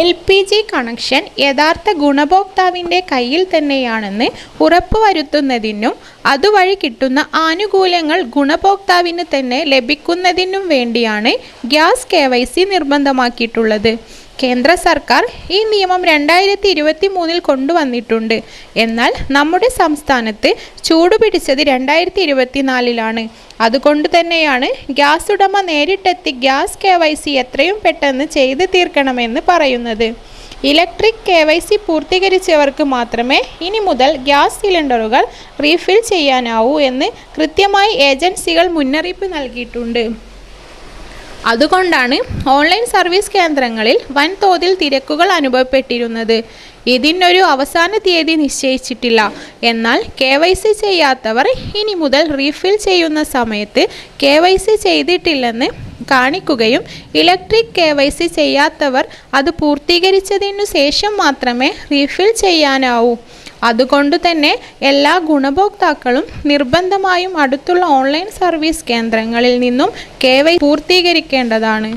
L P G connection യഥാർത്ഥ ഗുണഭോക്താവിന്റെ കയ്യിൽ തന്നെയാണെന്ന് ഉറപ്പുവരുത്തുന്നതിനും അതുവഴി കിട്ടുന്ന ആനുകൂല്യങ്ങൾ ഗുണഭോക്താവിന് തന്നെ ലഭിക്കുന്നതിനും വേണ്ടിയാണ് ഗ്യാസ് കെ വൈ സി നിർബന്ധമാക്കിയിട്ടുള്ളത്. കേന്ദ്ര സർക്കാർ ഈ നിയമം രണ്ടായിരത്തി ഇരുപത്തി മൂന്നിൽ കൊണ്ടുവന്നിട്ടുണ്ട്. എന്നാൽ നമ്മുടെ സംസ്ഥാനത്ത് ചൂടുപിടിച്ചത് രണ്ടായിരത്തി ഇരുപത്തിനാലിലാണ് അതുകൊണ്ട് തന്നെയാണ് ഗ്യാസ് ഉടമ നേരിട്ടെത്തി ഗ്യാസ് കെ വൈ സി എത്രയും പെട്ടെന്ന് ചെയ്ത് തീർക്കണമെന്ന് പറയുന്നത്. ഇലക്ട്രിക് കെ വൈ സി പൂർത്തീകരിച്ചവർക്ക് മാത്രമേ ഇനി മുതൽ ഗ്യാസ് സിലിണ്ടറുകൾ റീഫിൽ ചെയ്യാനാവൂ എന്ന് കൃത്യമായി ഏജൻസികൾ മുന്നറിയിപ്പ് നൽകിയിട്ടുണ്ട്. അതുകൊണ്ടാണ് ഓൺലൈൻ സർവീസ് കേന്ദ്രങ്ങളിൽ വൻതോതിൽ തിരക്കുകൾ അനുഭവപ്പെട്ടിരുന്നത്. ഇതിനൊരു അവസാന തീയതി നിശ്ചയിച്ചിട്ടില്ല. എന്നാൽ കെ വൈ സി ചെയ്യാത്തവർ ഇനി മുതൽ റീഫിൽ ചെയ്യുന്ന സമയത്ത് കെ വൈ സി ചെയ്തിട്ടില്ലെന്ന് കാണിക്കുകയും ഇലക്ട്രിക് കെ വൈ സി ചെയ്യാത്തവർ അത് പൂർത്തീകരിച്ചതിനു ശേഷം മാത്രമേ റീഫിൽ ചെയ്യാനാവൂ. അതുകൊണ്ട് തന്നെ എല്ലാ ഗുണഭോക്താക്കളും നിർബന്ധമായും അടുത്തുള്ള ഓൺലൈൻ സർവീസ് കേന്ദ്രങ്ങളിൽ നിന്നും കെ പൂർത്തീകരിക്കേണ്ടതാണ്.